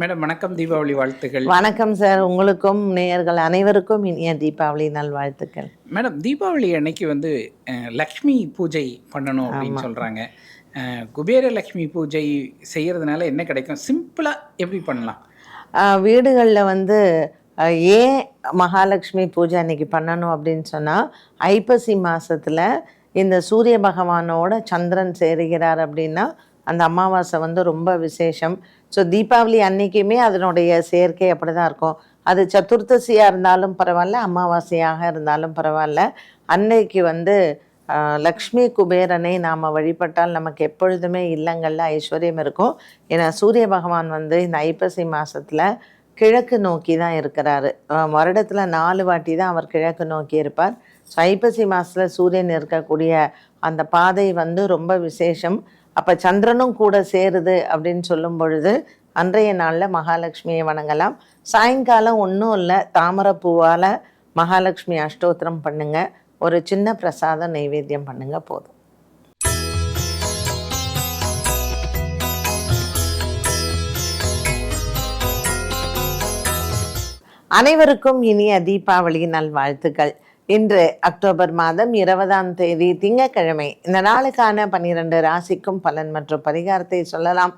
Madam வணக்கம். தீபாவளி வாழ்த்துக்கள். வணக்கம் சார். உங்களுக்கும் நேயர்கள் அனைவருக்கும் இனிய தீபாவளி நல்வாழ்த்துக்கள். மேடம் தீபாவளி அன்னைக்கு வந்து லக்ஷ்மி பூஜை பண்ணணும் அப்படின்னு சொல்கிறாங்க குபேர லக்ஷ்மி பூஜை செய்கிறதுனால என்ன கிடைக்கும்? சிம்பிளாக எப்படி பண்ணலாம்? வீடுகளில் வந்து ஏன் மகாலட்சுமி பூஜை அன்னைக்கு பண்ணணும் அப்படின்னு சொன்னால் ஐப்பசி மாதத்தில் இந்த சூரிய பகவானோட சந்திரன் சேருகிறார் அப்படின்னா அந்த அமாவாசை வந்து ரொம்ப விசேஷம். ஸோ தீபாவளி அன்னைக்குமே அதனுடைய சேர்க்கை அப்படி தான் இருக்கும். அது சதுர்த்தசியாக இருந்தாலும் பரவாயில்ல அமாவாசையாக இருந்தாலும் பரவாயில்ல. அன்னைக்கு வந்து லக்ஷ்மி குபேரனை நாம் வழிபட்டால் நமக்கு எப்பொழுதுமே இல்லங்களில் ஐஸ்வர்யம் இருக்கும். ஏன்னா சூரிய பகவான் வந்து இந்த ஐப்பசி மாதத்தில் கிழக்கு நோக்கி தான் இருக்கிறாரு. வருடத்தில் நாலு வாட்டி தான் அவர் கிழக்கு நோக்கி இருப்பார். ஸோ ஐப்பசி மாதத்தில் சூரியன் இருக்கக்கூடிய அந்த பாதை வந்து ரொம்ப விசேஷம். அப்போ சந்திரனும் கூட சேருது அப்படின்னு சொல்லும் பொழுது அன்றைய நாளில் மகாலட்சுமியை வணங்கலாம். சாயங்காலம் ஒன்றும் இல்லை தாமரைப்பூவால் மகாலட்சுமி அஷ்டோத்திரம் பண்ணுங்க. ஒரு சின்ன பிரசாதம் நைவேத்தியம் பண்ணுங்க போதும். அனைவருக்கும் இனிய தீபாவளி நல்வாழ்த்துக்கள். இன்று அக்டோபர் மாதம் இருபதாம் தேதி திங்கட்கிழமை. இந்த நாளுக்கான பன்னிரண்டு ராசிக்கும் பலன் மற்றும் பரிகாரத்தை சொல்லலாம்.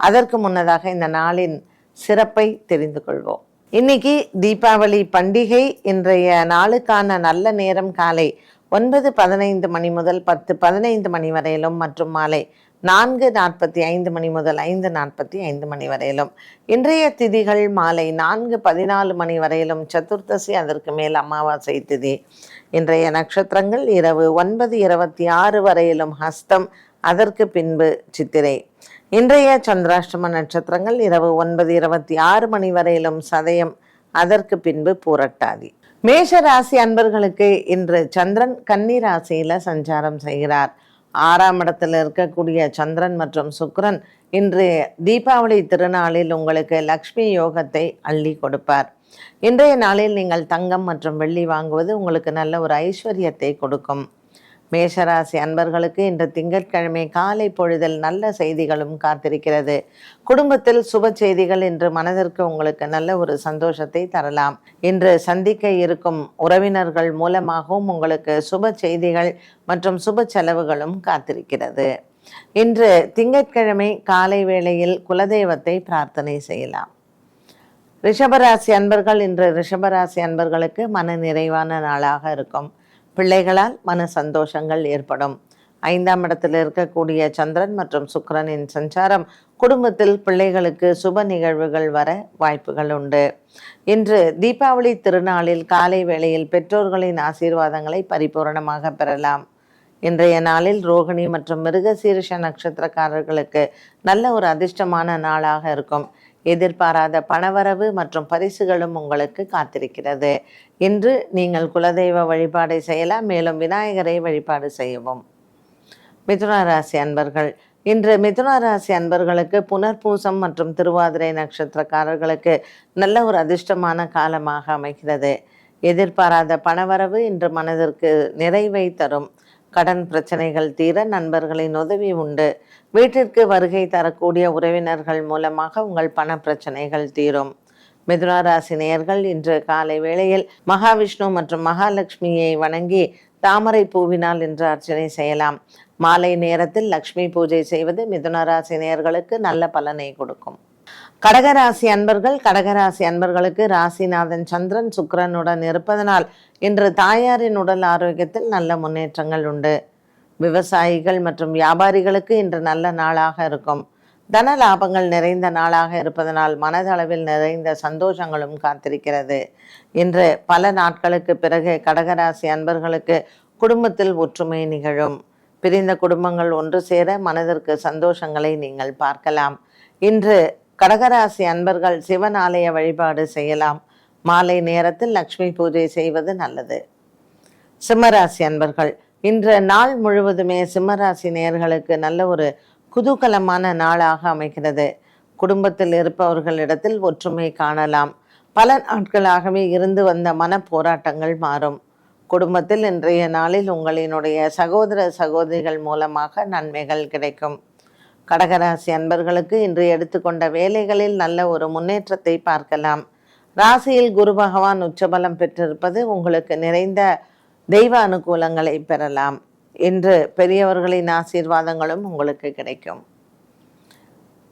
அதற்கு முன்னதாக இந்த நாளின் சிறப்பை தெரிந்து கொள்வோம். இன்னைக்கு தீபாவளி பண்டிகை. இன்றைய நாளுக்கான நல்ல நேரம் காலை ஒன்பது பதினைந்து மணி முதல் பத்து பதினைந்து மணி வரையிலும் மற்றும் மாலை நான்கு நாற்பத்தி ஐந்து மணி முதல் ஐந்து நாற்பத்தி ஐந்து மணி வரையிலும். இன்றைய திதிகள் மாலை நான்கு பதினாலு மணி வரையிலும் சதுர்த்தசி அதற்கு மேல் அமாவாசை திதி. இன்றைய நட்சத்திரங்கள் இரவு ஒன்பது இருபத்தி ஆறு வரையிலும் ஹஸ்தம் அதற்கு பின்பு சித்திரை. இன்றைய சந்திராஷ்டம நட்சத்திரங்கள் இரவு ஒன்பது இருபத்தி ஆறு மணி வரையிலும் சதயம் அதற்கு பின்பு பூரட்டாதி. மேஷ ராசி அன்பர்களுக்கு இன்று சந்திரன் கன்னி ராசியில சஞ்சாரம் செய்கிறார். ஆறாம் இடத்தில் இருக்கக்கூடிய சந்திரன் மற்றும் சுக்ரன் இன்று தீபாவளி திருநாளில் உங்களுக்கு லக்ஷ்மி யோகத்தை அள்ளி கொடுப்பார். இன்றைய நாளில் நீங்கள் தங்கம் மற்றும் வெள்ளி வாங்குவது உங்களுக்கு நல்ல ஒரு ஐஸ்வர்யத்தை கொடுக்கும். மேஷராசி அன்பர்களுக்கு இன்று திங்கட்கிழமை காலை பொழுதில் நல்ல செய்திகளும் காத்திருக்கிறது. குடும்பத்தில் சுப செய்திகள் இன்று மனதிற்கு உங்களுக்கு நல்ல ஒரு சந்தோஷத்தை தரலாம். இன்று சந்திக்க இருக்கும் உறவினர்கள் மூலமாகவும் உங்களுக்கு சுப செய்திகள் மற்றும் சுப செலவுகளும் காத்திருக்கிறது. இன்று திங்கட்கிழமை காலை வேளையில் குலதெய்வத்தை பிரார்த்தனை செய்யலாம். ரிஷபராசி அன்பர்கள் இன்று ரிஷபராசி அன்பர்களுக்கு மன நிறைவான நாளாக இருக்கும். பிள்ளைகளால் மன சந்தோஷங்கள் ஏற்படும். ஐந்தாம் இடத்தில் இருக்கக்கூடிய சந்திரன் மற்றும் சுக்கரனின் சஞ்சாரம் குடும்பத்தில் பிள்ளைகளுக்கு சுப நிகழ்வுகள் வர வாய்ப்புகள் உண்டு. இன்று தீபாவளி திருநாளில் காலை வேளையில் பெற்றோர்களின் ஆசீர்வாதங்களை பரிபூரணமாக பெறலாம். இன்றைய நாளில் ரோகிணி மற்றும் மிருகசீரிஷ நட்சத்திரக்காரர்களுக்கு நல்ல ஒரு அதிர்ஷ்டமான நாளாக இருக்கும். எதிர்பாராத பணவரவு மற்றும் பரிசுகளும் உங்களுக்கு காத்திருக்கிறது. இன்று நீங்கள் குலதெய்வ வழிபாடை செய்யலாம் மேலும் விநாயகரை வழிபாடு செய்யவும். மிதுன ராசி அன்பர்கள் இன்று மிதுன ராசி அன்பர்களுக்கு புனர்பூசம் மற்றும் திருவாதிரை நட்சத்திரக்காரர்களுக்கு நல்ல ஒரு அதிர்ஷ்டமான காலமாக அமைகிறது. எதிர்பாராத பணவரவு இன்று மனதிற்கு நிறைவை தரும். கடன் பிரச்சனைகள் தீர நண்பர்களின் உதவி உண்டு. வீட்டிற்கு வருகை தரக்கூடிய உறவினர்கள் மூலமாக உங்கள் பண பிரச்சனைகள் தீரும். மிதுன நேயர்கள் இன்று காலை வேளையில் மகாவிஷ்ணு மற்றும் மகாலட்சுமியை வணங்கி தாமரை பூவினால் இன்று அர்ச்சனை செய்யலாம். மாலை நேரத்தில் லக்ஷ்மி பூஜை செய்வது மிதுன நேயர்களுக்கு நல்ல பலனை கொடுக்கும். கடகராசி அன்பர்கள் கடகராசி அன்பர்களுக்கு ராசிநாதன் சந்திரன் சுக்கரனுடன் இருப்பதனால் இன்று தாயாரின் உடல் ஆரோக்கியத்தில் நல்ல முன்னேற்றங்கள் உண்டு. விவசாயிகள் மற்றும் வியாபாரிகளுக்கு இன்று நல்ல நாளாக இருக்கும். தன லாபங்கள் நிறைந்த நாளாக இருப்பதனால் மனதளவில் நிறைந்த சந்தோஷங்களும் காத்திருக்கிறது. இன்று பல நாட்களுக்கு பிறகு கடகராசி அன்பர்களுக்கு குடும்பத்தில் ஒற்றுமை நிகழும். பிரிந்த குடும்பங்கள் ஒன்று சேர மனதிற்கு சந்தோஷங்களை நீங்கள் பார்க்கலாம். இன்று கடகராசி அன்பர்கள் சிவன் ஆலய வழிபாடு செய்யலாம். மாலை நேரத்தில் லக்ஷ்மி பூஜை செய்வது நல்லது. சிம்மராசி அன்பர்கள் இன்று நாள் முழுவதுமே சிம்மராசி நேயர்களுக்கு நல்ல ஒரு குதூகலமான நாளாக அமைகிறது. குடும்பத்தில் இருப்பவர்களிடத்தில் ஒற்றுமை காணலாம். பல நாட்களாகவே இருந்து வந்த மன போராட்டங்கள் மாறும். குடும்பத்தில் இன்றைய நாளில் உங்களினுடைய சகோதர சகோதரிகள் மூலமாக நன்மைகள் கிடைக்கும். கடகராசி அன்பர்களுக்கு இன்று எடுத்துக்கொண்ட வேலைகளில் நல்ல ஒரு முன்னேற்றத்தை பார்க்கலாம். ராசியில் குரு பகவான் உச்சபலம் பெற்றிருப்பது உங்களுக்கு நிறைந்த தெய்வ அனுகூலங்களை பெறலாம். இன்று பெரியவர்களின் ஆசீர்வாதங்களும் உங்களுக்கு கிடைக்கும்.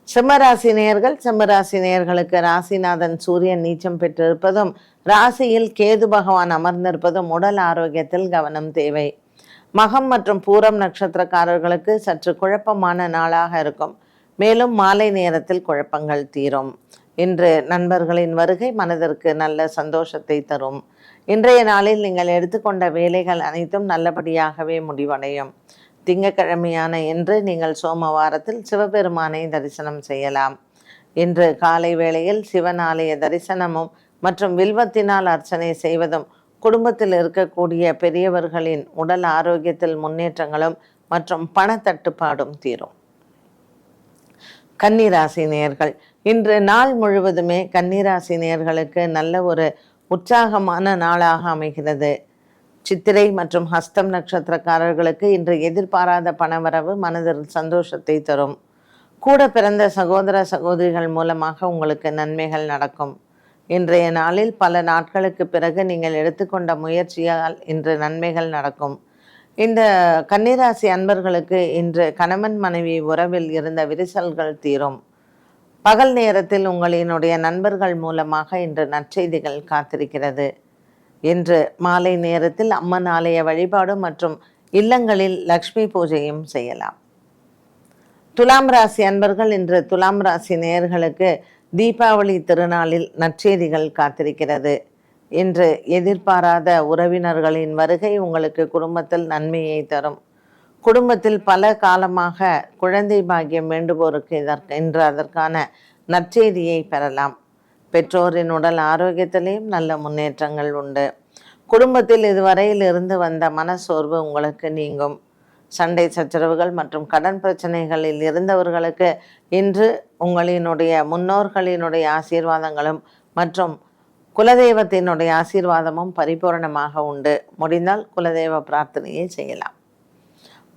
சிம்மராசி நேயர்கள் சிம்மராசி நேயர்களுக்கு ராசிநாதன் சூரியன் நீச்சம் பெற்றிருப்பதும் ராசியில் கேது பகவான் அமர்ந்திருப்பதும் உடல் ஆரோக்கியத்தில் கவனம் தேவை. மகம் மற்றும் பூரம் நட்சத்திரக்காரர்களுக்கு சற்று குழப்பமான நாளாக இருக்கும். மேலும் மாலை நேரத்தில் குழப்பங்கள் தீரும். இன்று நண்பர்களின் வருகை மனதிற்கு நல்ல சந்தோஷத்தை தரும். இன்றைய நாளில் நீங்கள் எடுத்துக்கொண்ட வேலைகள் அனைத்தும் நல்லபடியாகவே முடிவடையும். திங்கக்கிழமையான இன்று நீங்கள் சோமவாரத்தில் சிவபெருமானை தரிசனம் செய்யலாம். இன்று காலை வேளையில் சிவன் ஆலய தரிசனமும் மற்றும் வில்வத்தினால் அர்ச்சனை செய்வதும் குடும்பத்தில் இருக்கக்கூடிய பெரியவர்களின் உடல் ஆரோக்கியத்தில் முன்னேற்றங்களும் மற்றும் பணத்தட்டுப்பாடும் தீரும். கன்னிராசி நேர்கள் இன்று நாள் முழுவதுமே கன்னிராசி நேயர்களுக்கு நல்ல ஒரு உற்சாகமான நாளாக அமைகிறது. சித்திரை மற்றும் ஹஸ்தம் நட்சத்திரக்காரர்களுக்கு இன்று எதிர்பாராத பணவரவு மனதில் சந்தோஷத்தை தரும். கூட பிறந்த சகோதர சகோதரிகள் மூலமாக உங்களுக்கு நன்மைகள் நடக்கும். இன்றைய நாளில் பல நாட்களுக்கு பிறகு நீங்கள் எடுத்துக்கொண்ட முயற்சியால் இன்று நன்மைகள் நடக்கும். இந்த கன்னிராசி அன்பர்களுக்கு இன்று கணவன் மனைவி உறவில் இருந்த விரிசல்கள் தீரும். பகல் நேரத்தில் உங்களினுடைய நண்பர்கள் மூலமாக இன்று நற்செய்திகள் காத்திருக்கிறது. இன்று மாலை நேரத்தில் அம்மன் ஆலய வழிபாடு மற்றும் இல்லங்களில் லக்ஷ்மி பூஜையும் செய்யலாம். துலாம் ராசி அன்பர்கள் இன்று துலாம் ராசி நேயர்களுக்கு தீபாவளி திருநாளில் நற்செய்திகள் காத்திருக்கிறது. இன்று எதிர்பாராத உறவினர்களின் வருகை உங்களுக்கு குடும்பத்தில் நன்மையை தரும். குடும்பத்தில் பல காலமாக குழந்தை பாக்கியம் வேண்டுவோருக்கு இதற்கு இன்று அதற்கான நற்செய்தியை பெறலாம். பெற்றோரின் உடல் ஆரோக்கியத்திலையும் நல்ல முன்னேற்றங்கள் உண்டு. குடும்பத்தில் இதுவரையில் இருந்து வந்த மனசோர்வு உங்களுக்கு நீங்கும். சண்டை சச்சரவுகள் மற்றும் கடன் பிரச்சனைகளில் இருந்தவர்களுக்கு இன்று உங்களினுடைய முன்னோர்களினுடைய ஆசீர்வாதங்களும் மற்றும் குலதெய்வத்தினுடைய ஆசீர்வாதமும் பரிபூரணமாக உண்டு. முடிந்தால் குலதெய்வ பிரார்த்தனையை செய்யலாம்.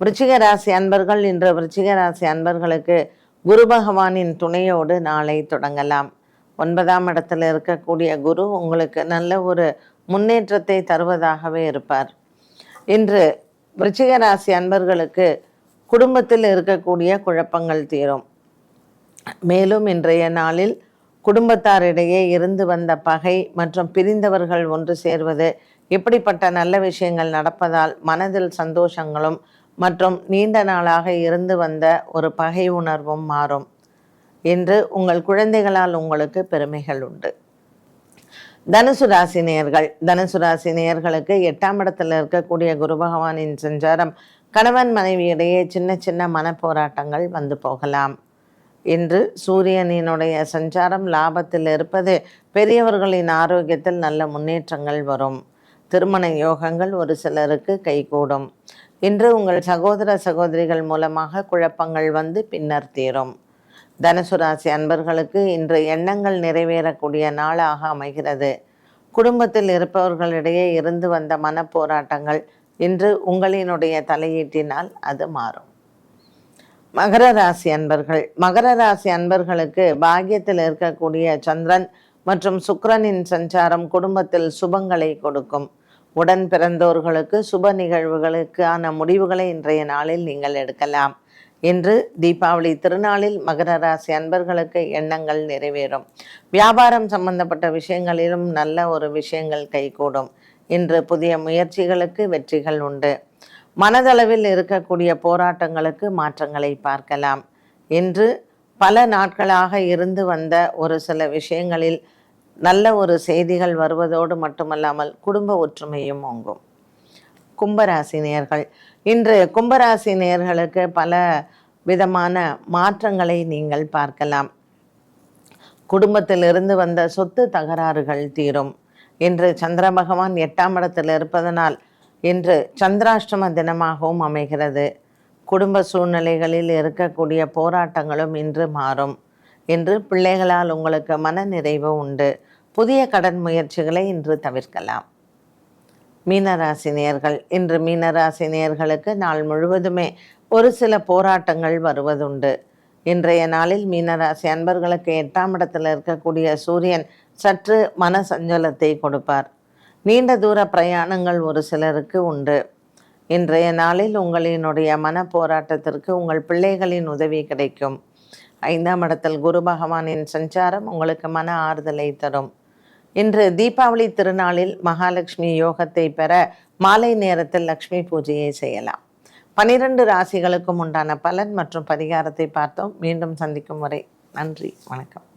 விருச்சிக ராசி அன்பர்கள் இன்று விருச்சிக ராசி அன்பர்களுக்கு குரு பகவானின் துணையோடு நாளை தொடங்கலாம். ஒன்பதாம் இடத்துல இருக்கக்கூடிய குரு உங்களுக்கு நல்ல ஒரு முன்னேற்றத்தை தருவதாகவே இருப்பார். இன்று விருச்சிக ராசி அன்பர்களுக்கு குடும்பத்தில் இருக்கக்கூடிய குழப்பங்கள் தீரும். மேலும் இன்றைய நாளில் குடும்பத்தாரிடையே இருந்து வந்த பகை மற்றும் பிரிந்தவர்கள் ஒன்று சேர்வது இப்படிப்பட்ட நல்ல விஷயங்கள் நடப்பதால் மனதில் சந்தோஷங்களும் மற்றும் நீண்ட நாளாக இருந்து வந்த ஒரு பகை உணர்வும் மாறும். என்று உங்கள் குழந்தைகளால் உங்களுக்கு பெருமைகள் உண்டு. தனுசு ராசி நேயர்கள் தனுசு ராசி நேயர்களுக்கு எட்டாம் இடத்துல இருக்கக்கூடிய குரு பகவானின் சஞ்சாரம் கணவன் மனைவியிடையே சின்ன சின்ன மனப்போராட்டங்கள் வந்து போகலாம். இன்று சூரியனினுடைய சஞ்சாரம் லாபத்தில் இருப்பது பெரியவர்களின் ஆரோக்கியத்தில் நல்ல முன்னேற்றங்கள் வரும். திருமண யோகங்கள் ஒரு சிலருக்கு கைகூடும். இன்று உங்கள் சகோதர சகோதரிகள் மூலமாக குழப்பங்கள் வந்து பின்னர் தீரும். தனுசு ராசி அன்பர்களுக்கு இன்று எண்ணங்கள் நிறைவேறக்கூடிய நாளாக அமைகிறது. குடும்பத்தில் இருப்பவர்களிடையே இருந்து வந்த மனப்போராட்டங்கள் இன்று உங்களினுடைய தலையீட்டினால் அது மாறும். மகர ராசி அன்பர்கள். மகர ராசி அன்பர்களுக்கு பாக்கியத்தில் இருக்கக்கூடிய சந்திரன் மற்றும் சுக்கிரனின் சஞ்சாரம் குடும்பத்தில் சுபங்களை கொடுக்கும். உடன் பிறந்தோர்களுக்கு சுப நிகழ்வுகளுக்கான முடிவுகளை இன்றைய நாளில் நீங்கள் எடுக்கலாம். இன்று தீபாவளி திருநாளில் மகர ராசி அன்பர்களுக்கு எண்ணங்கள் நிறைவேறும். வியாபாரம் சம்பந்தப்பட்ட விஷயங்களிலும் நல்ல ஒரு விஷயங்கள் கைகூடும். இன்று புதிய முயற்சிகளுக்கு வெற்றிகள் உண்டு. மனதளவில் இருக்கக்கூடிய போராட்டங்களுக்கு மாற்றங்களை பார்க்கலாம். இன்று பல நாட்களாக இருந்து வந்த ஒரு சில விஷயங்களில் நல்ல ஒரு செய்திகள் வருவதோடு மட்டுமல்லாமல் குடும்ப ஒற்றுமையும் ஓங்கும். கும்பராசி நேர்கள். இன்று கும்பராசி நேர்களுக்கு பல விதமான மாற்றங்களை நீங்கள் பார்க்கலாம். குடும்பத்தில் இருந்து வந்த சொத்து தகராறுகள் தீரும். இன்று சந்திர பகவான் எட்டாம் இடத்தில் இருப்பதனால் இன்று சந்திராஷ்டம தினமாகவும் அமைகிறது. குடும்ப சூழ்நிலைகளில் இருக்கக்கூடிய போராட்டங்களும் இன்று மாறும். இன்று பிள்ளைகளால் உங்களுக்கு மன நிறைவு உண்டு. புதிய கடன் முயற்சிகளை இன்று தவிர்க்கலாம். மீனராசினியர்கள் இன்று மீனராசினியர்களுக்கு நாள் முழுவதுமே ஒரு சில போராட்டங்கள் வருவதுண்டு. இன்றைய நாளில் மீனராசி அன்பர்களுக்கு எட்டாம் இடத்தில் இருக்கக்கூடிய சூரியன் சற்று மன சஞ்சலத்தை கொடுப்பார். நீண்ட தூர பிரயாணங்கள் ஒரு சிலருக்கு உண்டு. இன்றைய நாளில் உங்களினுடைய மன போராட்டத்திற்கு உங்கள் பிள்ளைகளின் உதவி கிடைக்கும். ஐந்தாம் இடத்தில் குரு பகவானின் சஞ்சாரம் உங்களுக்கு மன ஆறுதலை தரும். இன்று தீபாவளி திருநாளில் மகாலட்சுமி யோகத்தை பெற மாலை நேரத்தில் லக்ஷ்மி பூஜையை செய்யலாம். பனிரெண்டு ராசிகளுக்கும் உண்டான பலன் மற்றும் பரிகாரத்தை பார்த்தோம். மீண்டும் சந்திக்கும் வரை நன்றி. வணக்கம்.